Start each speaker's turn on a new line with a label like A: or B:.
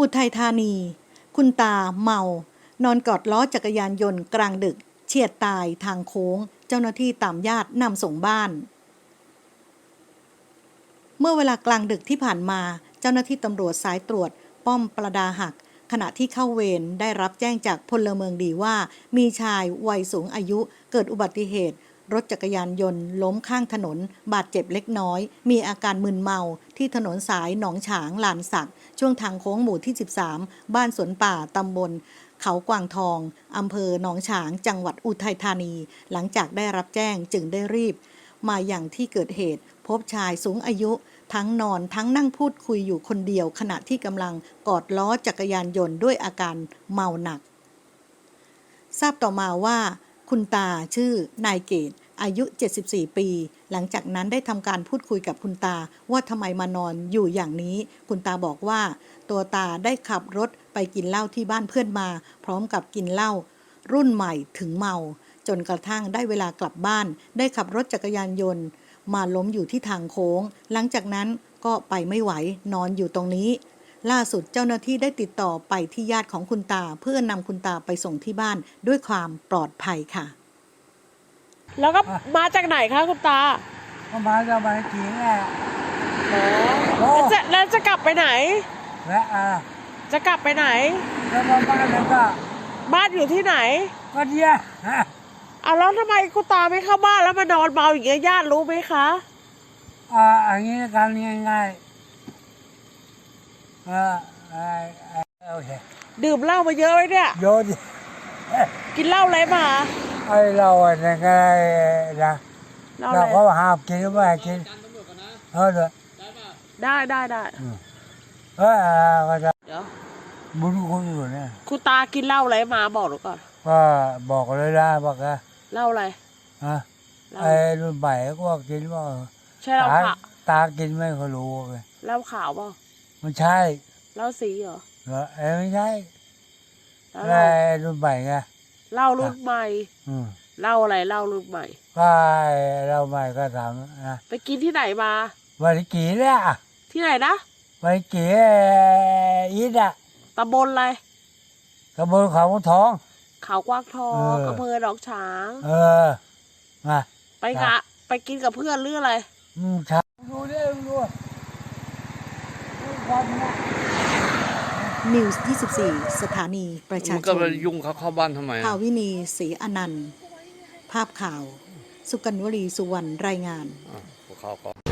A: อุทัยธานี คุณตาเมา นอนกอดล้อจักรยานยนต์กลางดึก เฉียดตายทางโค้ง เจ้าหน้าที่ตามญาตินำส่งบ้าน เมื่อเวลากลางดึกที่ผ่านมา เจ้าหน้าที่ตำรวจสายตรวจ ป้อมประดาหัก ขณะที่เข้าเวรได้รับแจ้งจากพลเมืองดีว่า มีชายวัยสูงอายุเกิดอุบัติเหตุ รถจักรยานยนต์ ล้มข้างถนน บาดเจ็บเล็กน้อย มีอาการมึนเมาที่ถนนสายหนองฉางลานสัก ช่วงทางโค้งหมู่ที่ 13 บ้านสวนป่าตำบล เขากวางทองอำเภอหนองฉาง จังหวัดอุทัยธานี หลังจากได้รับแจ้งจึงได้รีบ มาอย่างที่เกิดเหตุ พบชายสูงอายุทั้งนอนทั้งนั่งพูดคุยอยู่คนเดียว ขณะที่กำลังกอดล้อจักรยานยนต์ด้วยอาการเมาหนัก ทราบต่อมาว่า คุณตาชื่อนายเกตอายุ 74 ปี หลังจากนั้นได้ทำการพูดคุยกับคุณตาว่าทำไมมานอนอยู่อย่างนี้ คุณตาบอกว่า ตัวตาได้ขับรถไปกินเหล้าที่บ้านเพื่อนมา พร้อมกับกินเหล้ารุ่นใหม่ถึงเมา จนกระทั่งได้เวลากลับบ้าน ได้ขับรถจักรยานยนต์ มาล้มอยู่ที่ทางโค้ง หลังจากนั้นก็ไปไม่ไหวนอนอยู่ตรงนี้ ล่าสุดเจ้าหน้าที่ได้ติดต่อไปที่ญาติของคุณตา เพื่อนำคุณตาไปส่งที่บ้านด้วยความปลอดภัยค่ะ
B: แล้วก็มาจากไหนคะคุณตา
C: ก็มาจะมาจีนแหละโอ้
B: แล้วจะแล้วจะกลับไปไหน
C: และอะ
B: จะกลับไปไหน
C: แล้วมาบ้านแล้วก็
B: บ้านอยู่ที่ไหน
C: ก็เนี่ยฮะ
B: เอาแล้วทำไมคุณตาไม่เข้าบ้านแล้วมานอนเมาอย่างเงี้ยญาติรู้ไหมคะ
C: อ่าอันนี้การง่ายๆ ออไอ้ไอ้โอเค
B: ดื่มเหล้ามาเยอะไหมเนี่ย
C: โยนดิ
B: กินเหล้าอะไรมา
C: ไอ้เราเนี่ยได้นะ
B: เหล้า
C: เรา
B: อะไร
C: ก็ห้ามกินไม่ให้กินเออเด้อ
B: ได้ได้ได้
C: เออก็จะ
B: เดี๋ยว
C: บุญคุณอยู่เนี่ย
B: คุณตากินเหล้าอะไรมาบอกหนูก่อน
C: ก็บอกเลยนะบอกนะ
B: เหล้าอะไร
C: ฮะ
B: เหล้า
C: ไอ้รุ่นใหม่ก็กินว่า
B: ใช่เหล้า
C: ตา
B: ขาว
C: ตากินไม่ค่อยรู้เลย
B: เหล้าขาวเปล่า
C: มันใช่
B: เหล้าสีเหรอ
C: เหรอเอ้ยไม่ใช่
B: แล้ว
C: ไอ้
B: เหล้า
C: รุ่นใหม่ไง
B: เหล้ารุ่นใหม่
C: อืม
B: เหล้าอะไรเหล้ารุ่นใหม่
C: ก็ไอ้เราใหม่ก็ทำนะ
B: ไปกินที่ไหนมา
C: วันกี่เนี่ย
B: ที่ไหนนะ
C: วันกี่อีดอะ
B: ตำบลอะไร
C: กระบวนเขาทอง
B: เขากว้างทอง
C: เออ
B: อำเภอหนองฉาง
C: เออมา
B: ไปกะไปกินกับเพื่อนหรืออะไร
C: อืมใช่ดูดิดูความ นะ
A: นิวส์24 สถานีประชา
D: มัน
A: ช
D: ก็
A: น
D: ไปยุ่งเขาเข้าบ้านทำไมอะ
A: ภาวินีศรีอนันต์ ภาพข่าว สุกัญญวลีสุวรรณรายงาน
D: อะเขาเข้าก่อน